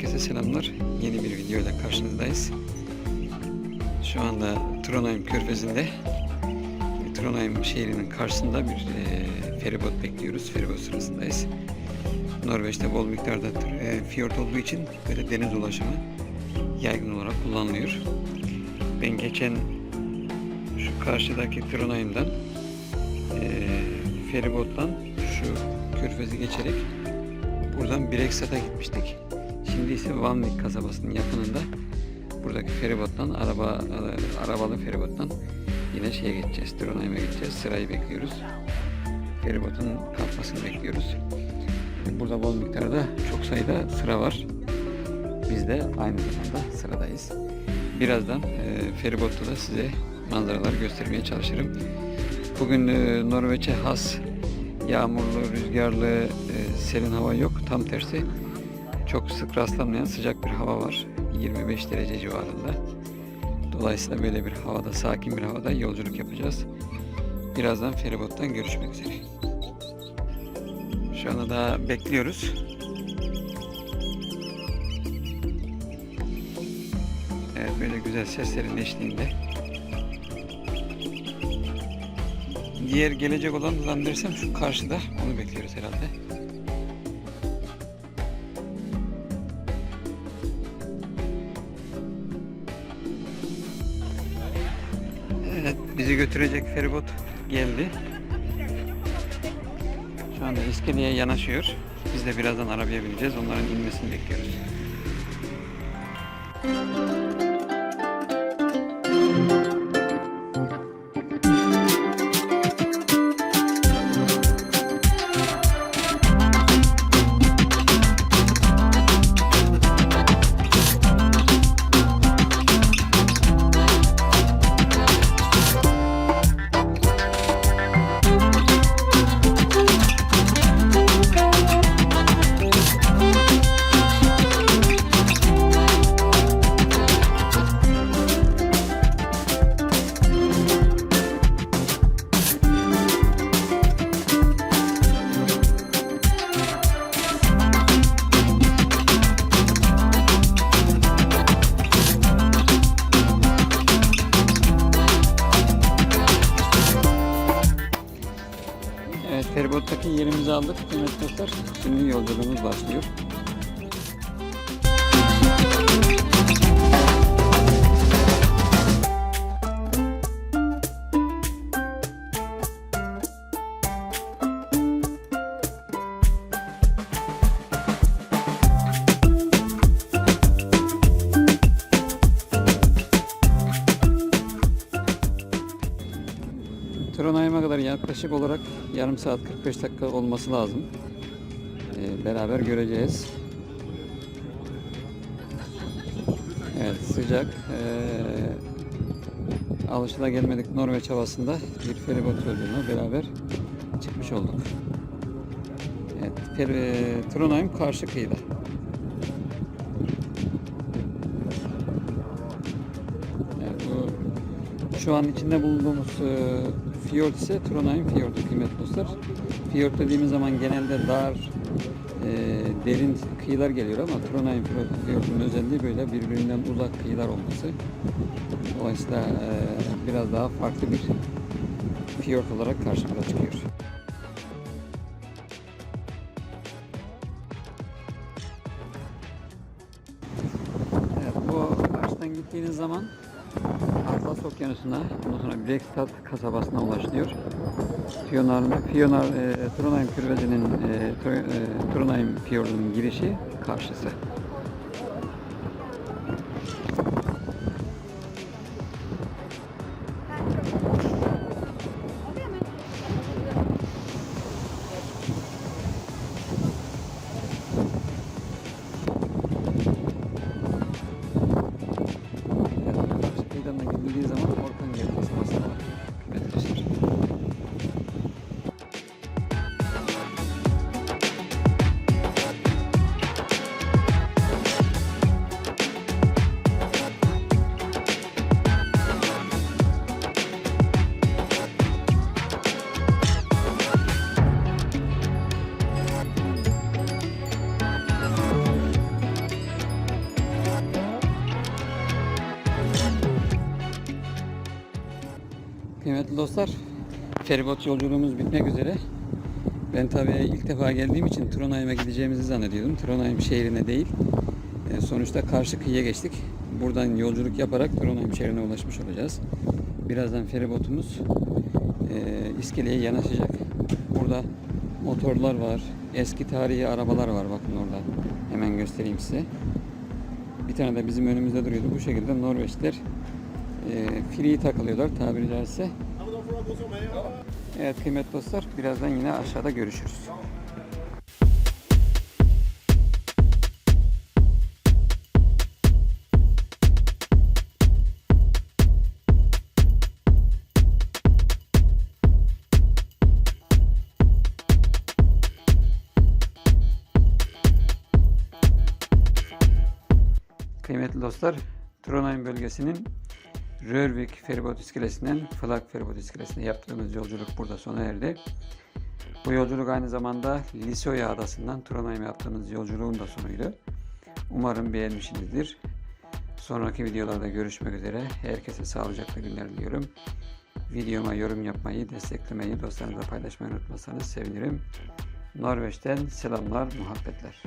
Herkese selamlar. Yeni bir videoyla karşınızdayız. Şu anda Trondheim Körfezi'nde Trondheim şehrinin karşısında bir e, feribot bekliyoruz. Feribot sırasındayız. Norveç'te bol miktarda e, fiyort olduğu için böyle deniz ulaşımı yaygın olarak kullanılıyor. Ben geçen şu karşıdaki Trondheim'dan e, feribottan şu körfezi geçerek buradan Brekstad'a gitmiştik. Şimdi ise Vanvik kasabasının yakınında buradaki feribottan araba arabalı feribottan yine şeye geçeceğiz. Trondheim'e gideceğiz. Sırayı bekliyoruz. Feribotun kalkmasını bekliyoruz. Burada bol miktarda çok sayıda sıra var. Biz de aynı zamanda sıradayız. Birazdan e, feribotta da size manzaralar göstermeye çalışırım. Bugün e, Norveç'e has yağmurlu, rüzgarlı, e, serin hava yok. Tam tersi çok sık rastlanmayan sıcak bir hava var. 25 derece civarında. Dolayısıyla böyle bir havada, sakin bir havada yolculuk yapacağız. Birazdan feribottan görüşmek üzere. Şu anda daha bekliyoruz. Evet böyle güzel seslerin eşliğinde. Diğer gelecek olan zannedersem şu karşıda. Onu bekliyoruz herhalde. Bizi götürecek feribot geldi. Şu anda iskeleye yanaşıyor. Biz de birazdan arabaya bineceğiz. Onların inmesini bekliyoruz. Feribottaki yerimizi aldık. Kıymetli dostlar. Şimdi yolculuğumuz başlıyor. Yaklaşık olarak yarım saat 45 dakika olması lazım. Ee, beraber göreceğiz. Evet sıcak. Ee, alışılagelmedik Norveç havasında bir feribot yolculuğuna beraber çıkmış olduk. Evet, fer, e, Trondheim karşı kıyıda. Evet, bu şu an içinde bulunduğumuz e, fiyort ise Trondheim fiyordu kıymetli dostlar. Fiyort dediğimiz zaman genelde dar, e, derin kıyılar geliyor ama Trondheim fiyordunun özelliği böyle birbirinden uzak kıyılar olması. Dolayısıyla e, biraz daha farklı bir fiyort olarak karşımıza çıkıyor. Evet, bu karşıdan gittiğiniz zaman Atlas Okyanusu'na, ondan sonra Brekstad kasabasına ulaşılıyor. Fionar, Fionar e, Trondheim Körfezi'nin e, e, Trondheim Fiyordu'nun girişi karşısı. Kıymetli dostlar, feribot yolculuğumuz bitmek üzere. Ben tabii ilk defa geldiğim için Trondheim'e gideceğimizi zannediyordum. Trondheim şehrine değil. E, sonuçta karşı kıyıya geçtik. Buradan yolculuk yaparak Trondheim şehrine ulaşmış olacağız. Birazdan feribotumuz e, iskeleye yanaşacak. Burada motorlar var, eski tarihi arabalar var bakın orada. Hemen göstereyim size. Bir tane de bizim önümüzde duruyordu. Bu şekilde Norveçliler e, free takılıyorlar tabiri caizse. Evet kıymetli dostlar birazdan yine aşağıda görüşürüz. Kıymetli dostlar, Trondheim bölgesinin Rørvik feribot iskelesinden Flak feribot iskelesine yaptığımız yolculuk burada sona erdi. Bu yolculuk aynı zamanda Lisoya adasından Trondheim'e yaptığımız yolculuğun da sonuydu. Umarım beğenmişsinizdir. Sonraki videolarda görüşmek üzere. Herkese sağlıcakla günler diliyorum. Videoma yorum yapmayı, desteklemeyi, dostlarınızla paylaşmayı unutmasanız sevinirim. Norveç'ten selamlar, muhabbetler.